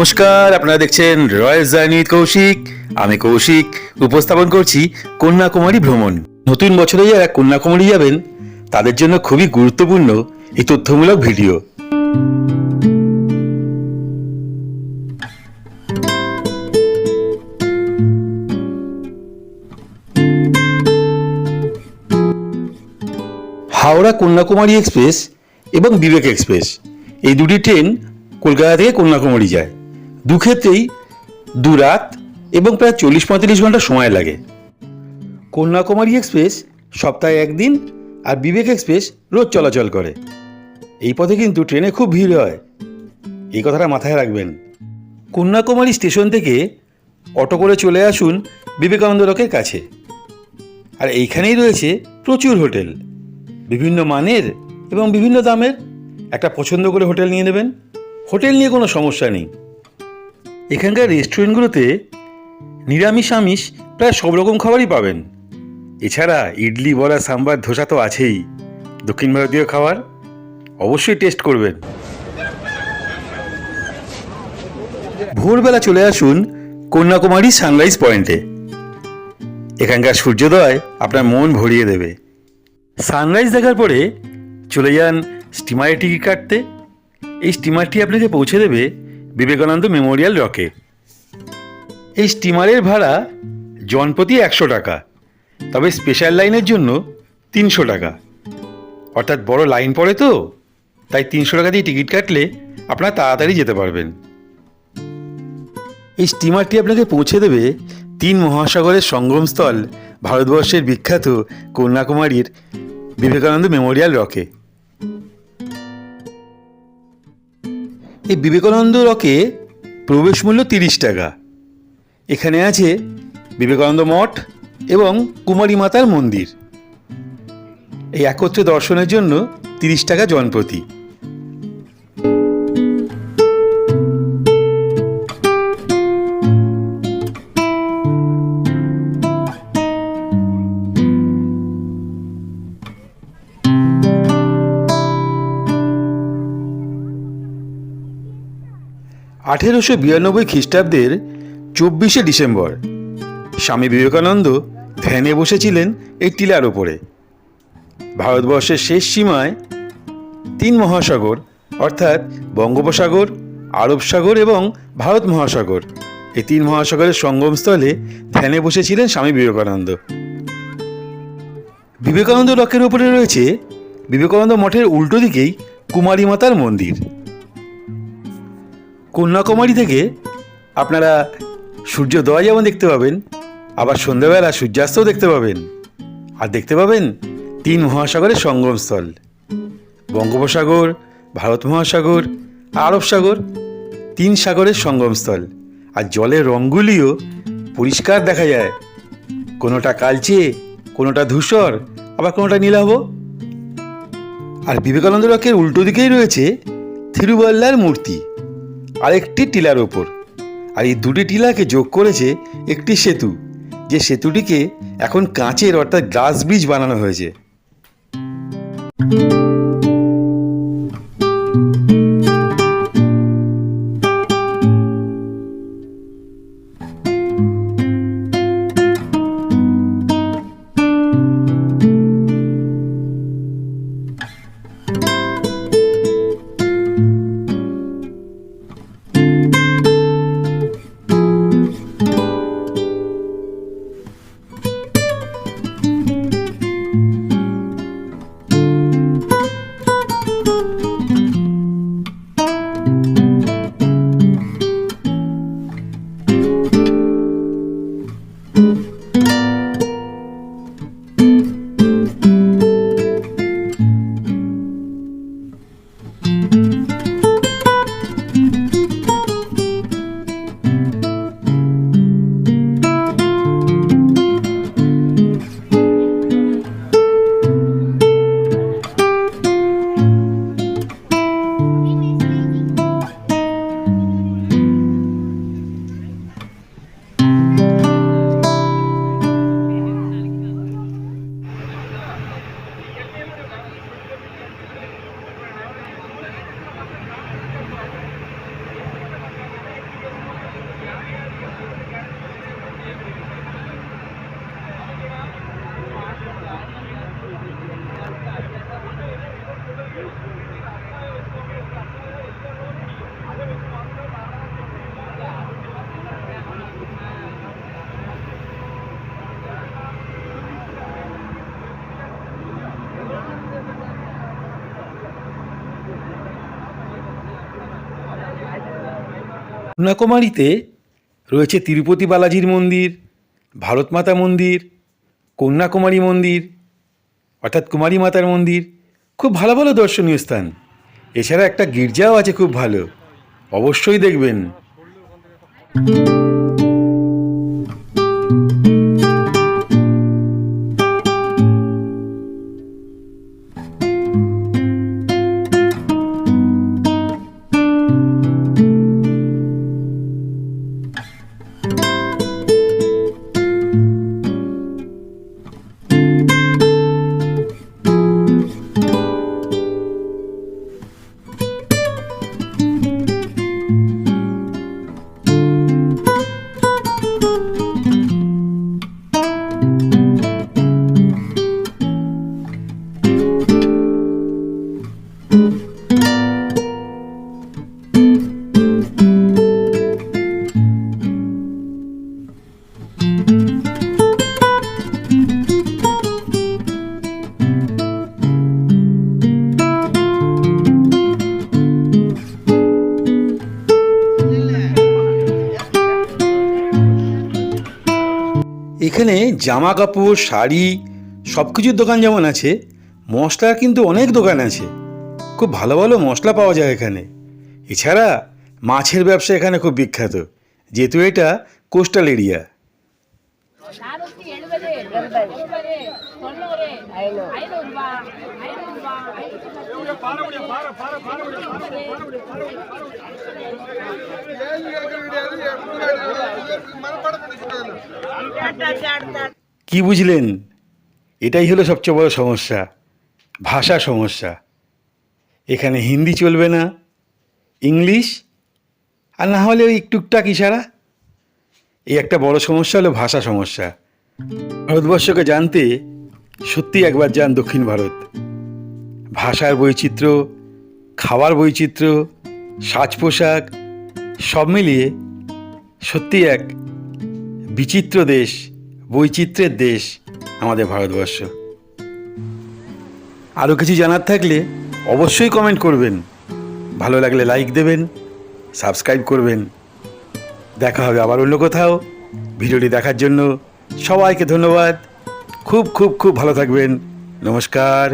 নমস্কার, আপনারা দেখছেন রয়্যাল জার্নি কৌশিক। আমি কৌশিক, উপস্থাপন করছি কন্যাকুমারী ভ্রমণ। নতুন বছরে যারা কন্যাকুমারী যাবেন, তাদের জন্য খুবই গুরুত্বপূর্ণ এই তথ্যমূলক ভিডিও। হাওড়া কন্যাকুমারী এক্সপ্রেস এবং বিবেক এক্সপ্রেস। এই দুটি ট্রেন কলকাতা থেকে কন্যাকুমারী যায়। দু ক্ষেত্রেই দু রাত এবং প্রায় চল্লিশ পঁয়তাল্লিশ ঘণ্টা সময় লাগে। কন্যাকুমারী এক্সপ্রেস সপ্তাহে একদিন আর বিবেক এক্সপ্রেস রোজ চলাচল করে। এই পথে কিন্তু ট্রেনে খুব ভিড় হয়। এই কথাটা মাথায় রাখবেন। কন্যাকুমারী স্টেশন থেকে অটো করে চলে আসুন বিবেকানন্দ রকের কাছে। আর এইখানেই রয়েছে প্রচুর হোটেল। বিভিন্ন মানের এবং বিভিন্ন দামের একটা পছন্দ করে হোটেল নিয়ে নেবেন। হোটেল নিয়ে কোনো সমস্যা নেই। এখানকার রেস্টুরেন্টগুলোতে নিরামিষ, আমিষ প্রায় সব রকম খাবারই পাবেন। এছাড়া ইডলি, বড়া, সাম্বার, ধোসা তো আছেই। দক্ষিণ ভারতীয় খাবার অবশ্যই টেস্ট করবেন। ভোরবেলা চলে আসুন কন্যাকুমারী সানরাইজ পয়েন্টে। এখানকার সূর্যোদয় আপনার মন ভরিয়ে দেবে। সানরাইজ দেখার পরে চলে যান স্টিমারে টিকিট কাটতে। এই স্টিমারটি আপনাকে পৌঁছে দেবে বিবেকানন্দ মেমোরিয়াল রকে। এই স্টিমারের ভাড়া জনপ্রতি একশো টাকা, তবে স্পেশাল লাইনের জন্য তিনশো টাকা। অর্থাৎ বড় লাইন পড়ে তো, তাই তিনশো টাকা দিয়ে টিকিট কাটলে আপনারা তাড়াতাড়ি যেতে পারবেন। এই স্টিমারটি আপনাকে পৌঁছে দেবে তিন মহাসাগরের সঙ্গমস্থল, ভারতবর্ষের বিখ্যাত কন্যাকুমারীর বিবেকানন্দ মেমোরিয়াল রকে। এই বিবেকানন্দ রকে প্রবেশ মূল্য তিরিশ টাকা। এখানে আছে বিবেকানন্দ মঠ এবং কুমারী মাতার মন্দির। এই একত্রে দর্শনের জন্য তিরিশ টাকা জনপ্রতি। আঠেরোশো বিরানব্বই খ্রিস্টাব্দের চব্বিশে ডিসেম্বর। স্বামী বিবেকানন্দ ধ্যানে বসেছিলেন এই টিলার ওপরে ভারতবর্ষের শেষ সীমায় তিন মহাসাগর, অর্থাৎ বঙ্গোপসাগর, আরব সাগর এবং ভারত মহাসাগর। এই তিন মহাসাগরের সঙ্গমস্থলে ধ্যানে বসেছিলেন স্বামী বিবেকানন্দ। বিবেকানন্দ রকের উপরে রয়েছে বিবেকানন্দ মঠের উল্টো দিকেই কুমারী মাতার মন্দির। কন্যাকুমারী থেকে আপনারা সূর্যোদয় যেমন দেখতে পাবেন, আবার সন্ধ্যাবেলা সূর্যাস্তও দেখতে পাবেন। আর দেখতে পাবেন তিন মহাসাগরের সঙ্গমস্থল। বঙ্গোপসাগর, ভারত মহাসাগর, আরব সাগর, তিন সাগরের সঙ্গমস্থল। আর জলের রঙগুলিও পরিষ্কার দেখা যায়। কোনোটা কালচে, কোনোটা ধূসর, আবার কোনোটা নীলাভ। আর বিবেকানন্দ রকের উল্টো দিকেই রয়েছে থিরুবাল্লার মূর্তি। আরেকটি টিলার ওপর। আর এই দুটি টিলাকে যোগ করেছে একটি সেতু, যে সেতুটিকে এখন কাঁচের অর্থাৎ গ্লাস ব্রিজ বানানো হয়েছে। কন্যাকুমারীতে রয়েছে তিরুপতি বালাজির মন্দির ভারত মাতা মন্দির, কন্যাকুমারী মন্দির, অর্থাৎ কুমারী মাতার মন্দির। খুব ভালো ভালো দর্শনীয় স্থান। এছাড়া একটা গির্জাও আছে খুব ভালো। অবশ্যই দেখবেন। এখানে জামা কাপড়, শাড়ি সব কিছুর দোকান যেমন আছে, মশলার কিন্তু অনেক দোকান আছে। খুব ভালো ভালো মশলা পাওয়া যায় এখানে। এছাড়া মাছের ব্যবসা এখানে খুব বিখ্যাত, যেহেতু এটা কোস্টাল এরিয়া। কি বুঝলেন? এটাই হলো সবচেয়ে বড় সমস্যা ভাষা সমস্যা। এখানে হিন্দি চলবে না ইংলিশ আর না হলে ওই টুকটাক ইশারা। এই একটা বড় সমস্যা হলো ভাষা সমস্যা। ভারতবর্ষকে জানতে সত্যি একবার যান দক্ষিণ ভারত। ভাষার বৈচিত্র্য, খাবার বৈচিত্র্য সাজ পোশাক সব মিলিয়ে সত্যি এক বিচিত্র দেশ, বৈচিত্র্যের দেশ আমাদের ভারতবর্ষ। আরও কিছু জানার থাকলে অবশ্যই কমেন্ট করবেন। ভালো লাগলে লাইক দেবেন সাবস্ক্রাইব করবেন। দেখা হবে আবার অন্য কোথাও। ভিডিওটি দেখার জন্য সবাইকে ধন্যবাদ। খুব খুব খুব ভালো থাকবেন। নমস্কার।